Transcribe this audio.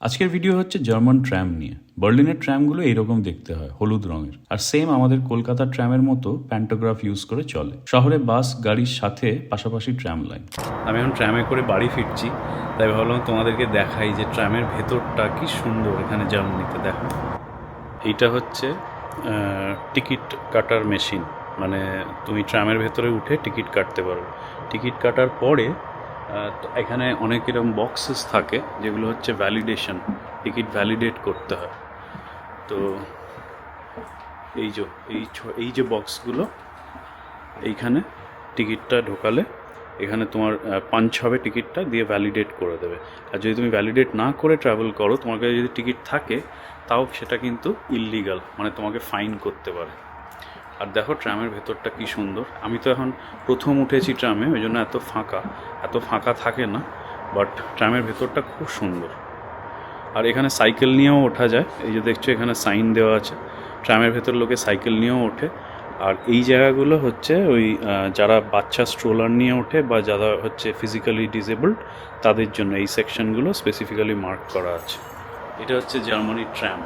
আজকের ভিডিও হচ্ছে German tram নিয়ে। বার্লিনের ট্র্যামগুলো এইরকম দেখতে হয়, হলুদ রঙের। আর সেম আমাদের কলকাতার ট্র্যামের মতো প্যান্টোগ্রাফ ইউজ করে চলে। শহরে বাস গাড়ির সাথে পাশাপাশি ট্র্যাম লাইন আমি এখন ট্র্যামে করে বাড়ি ফিরছি, তাই ভাবলাম তোমাদেরকে দেখাই যে ট্র্যামের ভেতরটা কি সুন্দর এখানে জার্মানিতে দেখো। এইটা হচ্ছে টিকিট কাটার মেশিন মানে তুমি ট্র্যামের ভেতরে উঠে টিকিট কাটতে পারো। টিকিট কাটার পরে তো এখানে অনেক এরকম বক্সেস থাকে, যেগুলো হচ্ছে ভ্যালিডেশন টিকিট ভ্যালিডেট করতে হয়। তো এই যে, এই এই যে বক্সগুলো এইখানে টিকিটটা ঢোকালে এখানে তোমার পাঞ্চ হবে টিকিটটা দিয়ে ভ্যালিডেট করে দেবে। আর যদি তুমি ভ্যালিডেট না করে ট্রাভেল করো, তোমার কাছে যদি টিকিট থাকে, তাও সেটা কিন্তু ইললিগাল মানে তোমাকে ফাইন করতে পারে। আর দেখো ট্রামের ভেতরটা কি সুন্দর। আমি তো এখন প্রথম উঠেছি ট্রামে, ওই জন্য এত ফাঁকা। এত ফাঁকা থাকে না বাট ট্রামের ভেতরটা খুব সুন্দর। আর এখানে সাইকেল নিয়েও ওঠা যায়। এই যে দেখছ এখানে সাইন দেওয়া আছে। ট্রামের ভেতর লোকে সাইকেল নিয়েও ওঠে। আর এই জায়গাগুলো হচ্ছে ওই যারা বাচ্চা স্ট্রোলার নিয়ে ওঠে বা যারা হচ্ছে ফিজিক্যালি ডিসেবলড তাদের জন্য এই সেকশনগুলো স্পেসিফিক্যালি মার্ক করা আছে। এটা হচ্ছে জার্মানির ট্র্যাম